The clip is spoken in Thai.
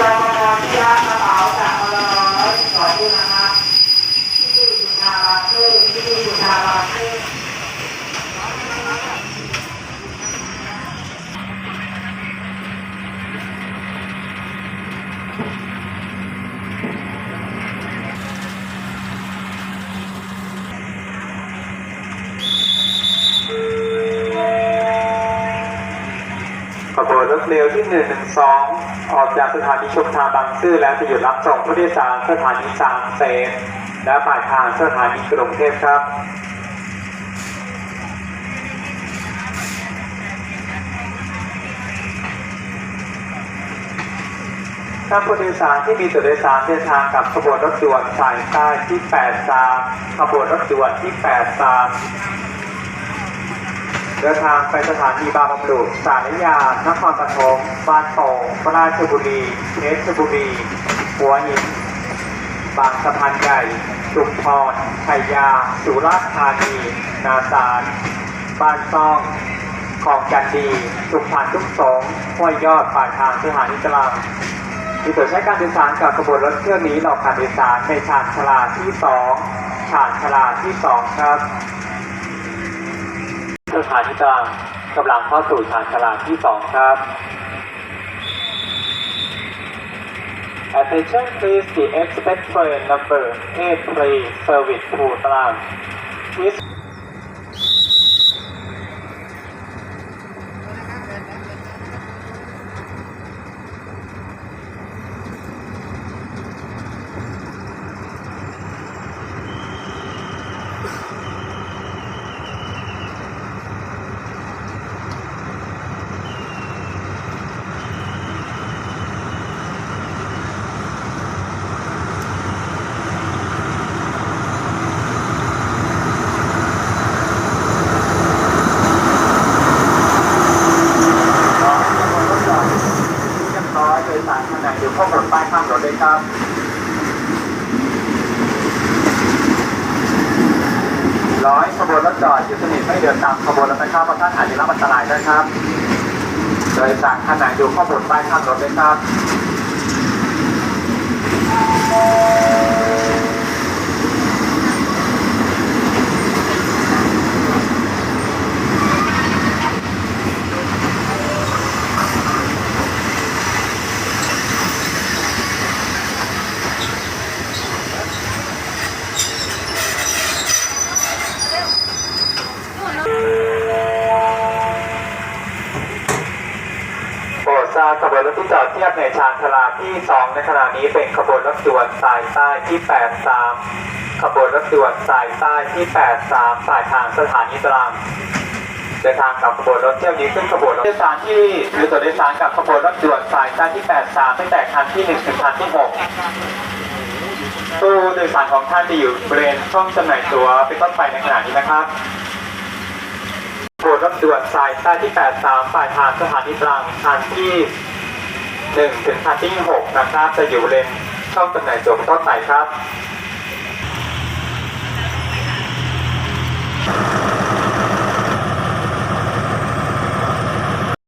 เรามาทำยากรเป๋าจากมาลอยต่อที่นะคะที่สุชาลาเพิ่มที่สุชาลาเพิ่ม เร็วที่ 112 ออกจากสถานีชุมทางบางซื่อแล้วจะหยุดรับส่งผู้โดยสารสถานีสามเสนและปลายทางสถานีกรุงเทพครับท่านผู้โดยสารที่มีตัวโดยสารเดินทางกับขบวนรถด่วนสายใต้ที่ 83 ขบวนรถด่วนที่ 83 เดินทางไปสถานีบางบำรุสารยานครปฐมบ้านโป่งราชบุรีเพชรบุรีหัวหิน บางสะพานใหญ่ชุมพรชัยยา สุราษฎร์ธานี นาสารบ้านซ่องคลองจันดีสุพรรณทุกสงห้วยยอดปาทางสถานีตรังมีตัวใช้การโดยสารกับขบวนรถเที่ยวนี้ออกการโดยสารในชานชลาที่สองชานชลาที่สองครับ สถานีกลางกำลังเข้าสู่ชานชาลาที่ 2 ครับ Attention please the expect train number 83 service to ตรัง Please ร้อยขบวนรถจอดเรียบร้อยโดยสารขนาดอยู่ข้างบนป้ายข้ามรถเลย ครับร้อยขบวนรถจอดอยู่สนิทไม่เดินตามขบวนรถนะครับเพราะท่านอาจจะรับอันตรายด้วยครับ โดยสารขนาดอยู่ข้างบนป้ายข้ามรถเลยครับ โปรดทราบ ขบวนรถที่จอดเทียบในชานชลาที่ 2 ในขณะนี้เป็นขบวนรถด่วนสายใต้ที่ 83 ขบวนรถด่วนสายใต้ที่ 83สายทางสถานีตรังเดินทางกับขบวนรถเที่ยวนี้ขึ้นขบวนรถโดยสารที่ถือตัวโดยสารกับขบวนรถด่วนสายใต้ที่ 83ตั้งแต่คันที่ 1 ถึงคันที่ 6ตู้โดยสารของท่านจะอยู่บริเวณช่องจำหน่ายตั๋วเป็นต้นไปในขณะนี้นะครับ ขบวนรถด่วนสายใต้ที่ 83ปลายทางสถานีตรังทันที่ 1 ถึงทันที่ 6 นะครับ จะอยู่เลนช่องตำหน่งจบต้นไปครับ